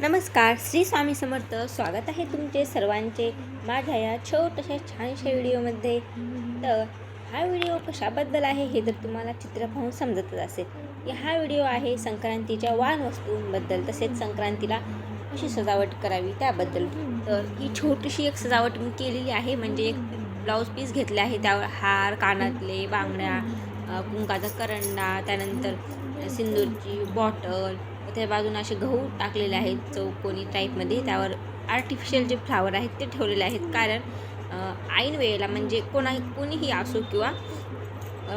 नमस्कार श्री स्वामी समर्थ. स्वागत आहे तुमचे सर्वांचे माझ्या या छोट्याशा छानशा व्हिडिओमध्ये. तर हा व्हिडिओ कशाबद्दल आहे हे तर तुम्हाला चित्र पाहून समजतच असेल. की हा व्हिडिओ आहे संक्रांतीच्या वाण वस्तूंबद्दल. तसेच संक्रांतीला कशी सजावट करावी त्याबद्दल. तर ही छोटीशी एक सजावट मी केलेली आहे. म्हणजे एक ब्लाऊज पीस घेतले आहे. त्यावर हार कानातले बांगड्या कुंकाचा करंडा त्यानंतर सिंदूरची बॉटल त्या बाजूने असे गहू टाकलेले आहेत चौकोनी टाईपमध्ये त्यावर आर्टिफिशियल जे फ्लावर आहेत ते ठेवलेले आहेत. कारण ऐन वेळेला म्हणजे कोणा कोणीही असो किंवा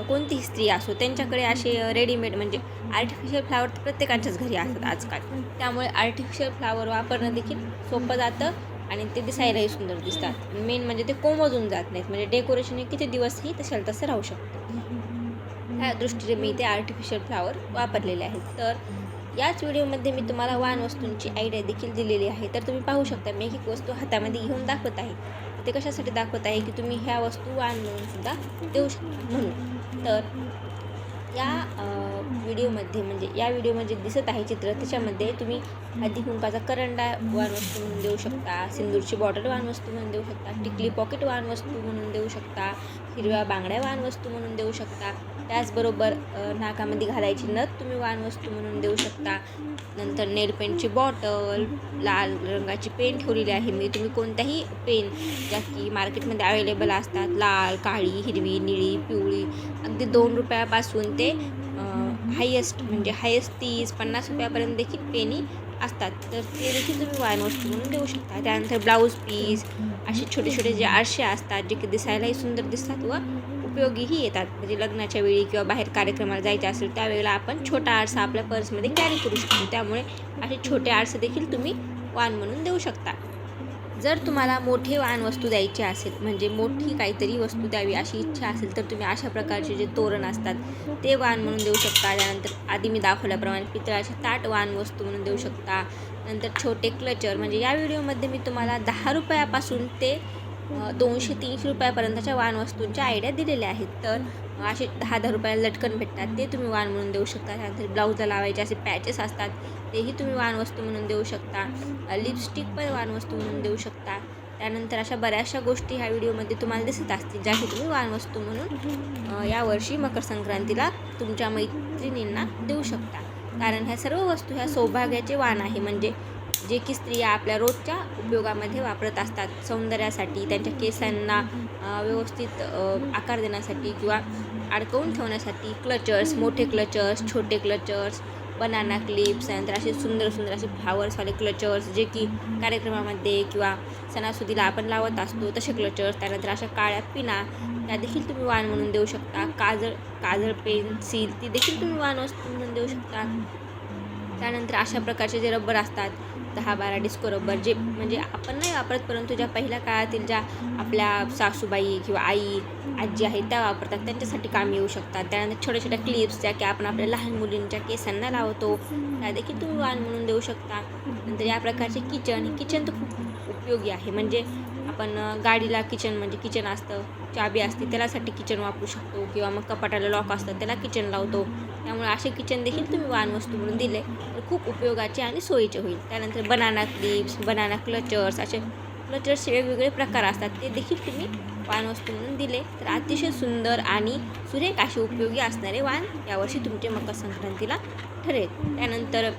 कोणतीही स्त्री असो त्यांच्याकडे असे रेडीमेड म्हणजे आर्टिफिशियल फ्लावर तर प्रत्येकाच्याच घरी असतात आजकाल. त्यामुळे आर्टिफिशियल फ्लावर वापरणं देखील सोपं जातं आणि ते दिसायलाही सुंदर दिसतात. मेन म्हणजे ते कोमजून जात नाहीत. म्हणजे डेकोरेशन हे किती दिवसही तशाला तसं राहू शकतं. ह्या दृष्टीने मी ते आर्टिफिशियल फ्लावर वापरलेले आहेत. तर याच व्हिडिओमध्ये मी तुम्हाला वाहन वस्तूंची आयडिया देखील दिलेली आहे. तर तुम्ही पाहू शकता मी एक एक वस्तू हातामध्ये घेऊन दाखवत आहे. ते कशासाठी दाखवत आहे की तुम्ही ह्या वस्तू वाण म्हणून सुद्धा देऊ शकता. म्हणून. तर या व्हिडिओमध्ये म्हणजे या व्हिडिओमध्ये दिसत आहे चित्र. त्याच्यामध्ये तुम्ही आधी कुंकाचा करंडा वाण वस्तू म्हणून देऊ शकता सिंदूरची बॉटल वाण वस्तू म्हणून देऊ शकता टिकली पॉकेट वाण वस्तू म्हणून देऊ शकता हिरव्या बांगड्या वाहन वस्तू म्हणून देऊ शकता. त्याचबरोबर नाकामध्ये घालायची नथ तुम्ही वानवस्तू म्हणून देऊ शकता. नंतर नेल पेनची बॉटल लाल रंगाची पेन ठेवलेली आहे. मी तुम्ही कोणत्याही पेन ज्या की मार्केटमध्ये अवेलेबल असतात लाल काळी हिरवी निळी पिवळी अगदी दोन रुपयापासून ते हायेस्ट म्हणजे हायेस्ट तीस पन्नास रुपयापर्यंत देखील पेनी असतात. तर ते देखील तुम्ही वाण वस्तू म्हणून देऊ शकता. त्यानंतर ब्लाऊज पीस असे छोटे छोटे जे आरसे असतात जे की दिसायलाही सुंदर दिसतात व उपयोगीही येतात. म्हणजे लग्नाच्या वेळी किंवा बाहेर कार्यक्रमाला जायचे असेल त्यावेळेला आपण छोटा आरसा आपल्या पर्समध्ये कॅरी करू शकतो. त्यामुळे असे छोटे आरसे देखील तुम्ही वाण म्हणून देऊ शकता. जर तुम्हाला मोठे वाहन वस्तू द्यायची असेल म्हणजे मोठी काहीतरी वस्तू द्यावी अशी इच्छा असेल तर तुम्ही अशा प्रकारचे जे तोरण असतात ते वाहन म्हणून देऊ शकता. त्यानंतर आधी मी दाखवल्याप्रमाणे पितळाचे ताट वाहन वस्तू म्हणून देऊ शकता. नंतर छोटे क्लचर म्हणजे या व्हिडिओमध्ये मी तुम्हाला दहा रुपयापासून ते दोनशे तीनशे रुपयापर्यंतच्या वाहन वस्तूंच्या आयडिया दिलेल्या आहेत. तर असे दहा दहा रुपयाला लटकन भेटतात. ते तुम्ही वाण म्हणून देऊ शकता. त्यानंतर ब्लाऊजला लावायचे असे पॅचेस असतात. तेही तुम्ही वाण वस्तू म्हणून देऊ शकता. लिपस्टिक पण वाण वस्तू म्हणून देऊ शकता. त्यानंतर अशा बऱ्याचशा गोष्टी ह्या व्हिडिओमध्ये तुम्हाला दिसत असतील ज्या की तुम्ही वाण वस्तू म्हणून यावर्षी मकर संक्रांतीला तुमच्या मैत्रिणींना देऊ शकता. कारण ह्या सर्व वस्तू ह्या सौभाग्याचे वाण आहे. म्हणजे जे की स्त्रिया आपल्या रोजच्या उपयोगामध्ये वापरत असतात. सौंदर्यासाठी त्यांच्या केसांना व्यवस्थित आकार देण्यासाठी किंवा अडकवून ठेवण्यासाठी क्लचर्स मोठे क्लचर्स छोटे क्लचर्स बनाना क्लिप्स त्यानंतर असे सुंदर सुंदर असे फ्लावर्सवाले क्लचर्स जे की कार्यक्रमामध्ये किंवा सणासुदीला आपण लावत असतो तसे क्लचर्स त्यानंतर अशा काळ्या पिना त्या देखील तुम्ही वाण म्हणून देऊ शकता. काजळ काजळ पेन्सिल ती देखील तुम्ही वाण वस्तू म्हणून देऊ शकता. त्यानंतर अशा प्रकारचे जे रबर असतात दहा बारा डिस्को जे म्हणजे आपण नाही वापरत परंतु ज्या पहिल्या काळातील ज्या आपल्या सासूबाई किंवा आई आजी आहेत त्या वापरतात. त्यांच्यासाठी कामी येऊ शकतात. त्यानंतर छोट्या छोट्या क्लिप्स ज्या की आपण आपल्या लहान मुलींच्या केसांना लावतो त्या देखील तुम्ही वाण म्हणून देऊ शकता. नंतर या प्रकारचे किचन किचन तर खूप उपयोगी आहे. म्हणजे आपण गाडीला किचन म्हणजे किचन असतं चाबी असते त्यालासाठी किचन वापरू शकतो. किंवा मग कपाटाला लॉक असतं त्याला किचन लावतो. त्यामुळे असे किचन देखील तुम्ही वाण वस्तू म्हणून दिले. तर खूप उपयोगाचे आणि सोयीचे होईल. त्यानंतर बनाना क्लिप्स बनाना क्लचर्स असे क्लचर्सचे वेगवेगळे प्रकार असतात. ते देखील तुम्ही वानवस्तू म्हणून दिले. तर अतिशय सुंदर आणि सुरेख असे उपयोगी असणारे वाण यावर्षी तुमचे मकर संक्रांतीला ठरेल. त्यानंतर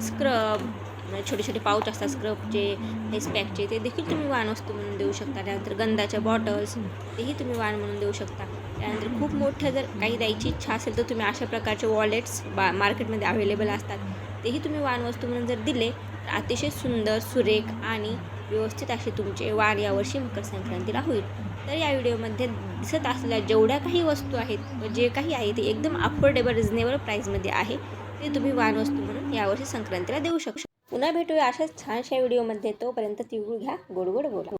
स्क्रब म्हणजे छोटे छोटे पाऊच असतात स्क्रबचे फेस पॅकचे ते देखील तुम्ही वाण वस्तू म्हणून देऊ शकता. त्यानंतर गंधाच्या बॉटल्स तेही तुम्ही वाण म्हणून देऊ शकता. त्यानंतर खूप मोठं जर काही द्यायची इच्छा असेल तर तुम्ही अशा प्रकारचे वॉलेट्स बा मार्केटमध्ये अवेलेबल असतात. तेही तुम्ही वाण वस्तू म्हणून जर दिले तर अतिशय सुंदर सुरेख आणि व्यवस्थित असे तुमचे वाण यावर्षी मकर संक्रांतीला होईल. तर या व्हिडिओमध्ये दिसत असलेल्या जेवढ्या काही वस्तू आहेत व जे काही आहे ते एकदम अफोर्डेबल रिजनेबल प्राईजमध्ये आहे ते तुम्ही वाण वस्तू म्हणून यावर्षी संक्रांतीला देऊ शकता. पुन्हा भेटूया अशाच छानशा व्हिडिओमध्ये. तोपर्यंत तिळगुळ घ्या गोड गोड बोला.